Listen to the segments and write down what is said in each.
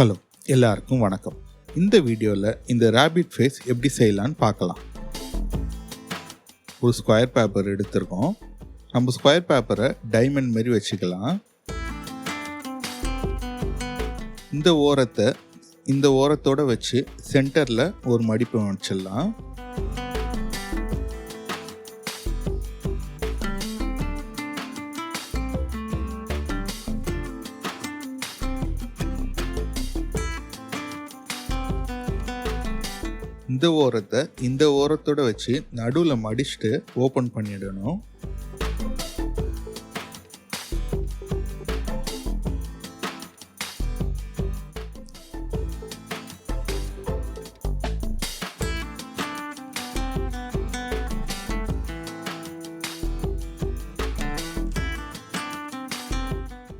Hello எல்லாருக்கும் வணக்கம். இந்த வீடியோவில் இந்த ரேபிட் ஃபேஸ் எப்படி செய்யலான்னு பார்க்கலாம். ஒரு ஸ்கொயர் பேப்பர் எடுத்திருக்கோம். நம்ம ஸ்கொயர் பேப்பரை டைமண்ட் மாரி வச்சுக்கலாம். இந்த ஓரத்தை இந்த ஓரத்தோட வச்சு சென்டரில் ஒரு மடிப்பு வச்சிடலாம் இந்த ஓரத்தை இந்த ஓரத்தோட வச்சு நடுவில் மடிச்சுட்டு ஓப்பன் பண்ணிடணும்.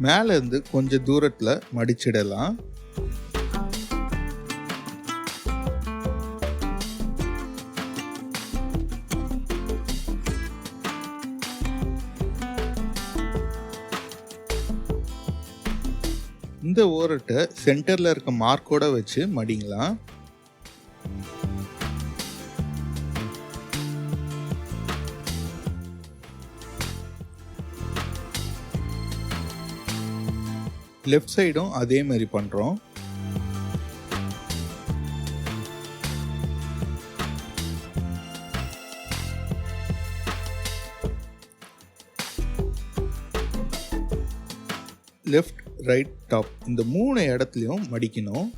மேலேருந்து கொஞ்சம் தூரத்தில் மடிச்சிடலாம். இந்த ஓரட்டை சென்டரில் இருக்க மார்க்கோட வச்சு மடிங்களாம் லெஃப்ட் சைடும் அதே மாதிரி பண்ணுறோம் லெஃப்ட் ரைட் டாப் இந்த மூணு இடத்துலையும் மடிக்கணும்.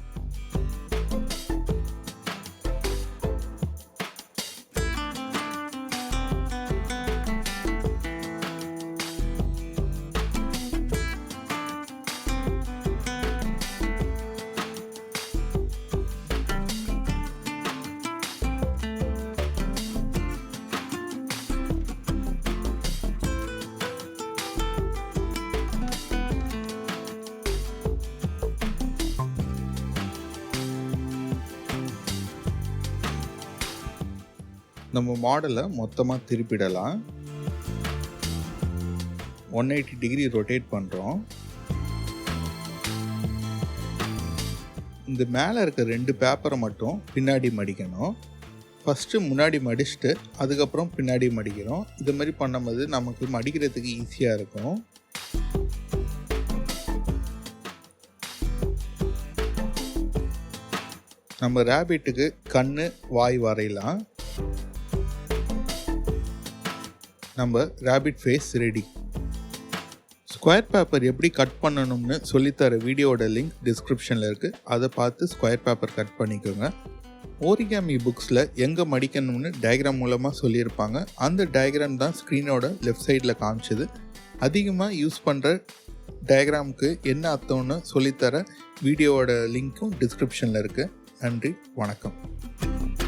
நம்ம மாடலை மொத்தமாக திருப்பிடலாம். ஒன் எயிட்டி டிகிரி ரொட்டேட் பண்ணுறோம் இந்த மேலே இருக்க ரெண்டு பேப்பரை மட்டும் பின்னாடி மடிக்கணும். ஃபஸ்ட்டு முன்னாடி மடிச்சுட்டு அதுக்கப்புறம் பின்னாடி மடிக்கிறோம். இது மாதிரி பண்ணும்போது நமக்கு மடிக்கிறதுக்கு ஈஸியாக இருக்கும். நம்ம ரேபிட்டுக்கு கண் வாய் வரையலாம். நம்ம rapid face ready square paper எப்படி கட் பண்ணணும்னு சொல்லித்தர வீடியோட லிங்க் டிஸ்கிரிப்ஷனில் இருக்குது அதை பார்த்து ஸ்கொயர் பேப்பர் கட் பண்ணிக்கோங்க. ஓரிகாமி புக்ஸில் எங்கே மடிக்கணும்னு டயக்ராம் மூலமாக சொல்லியிருப்பாங்க. அந்த டயக்ராம் தான் ஸ்க்ரீனோட லெஃப்ட் சைடில் காமிச்சது. அதிகமாக யூஸ் பண்ணுற டயக்ராமுக்கு என்ன அர்த்தம்னு சொல்லித்தர வீடியோவோட லிங்க்கும் டிஸ்கிரிப்ஷனில் இருக்குது நன்றி வணக்கம்.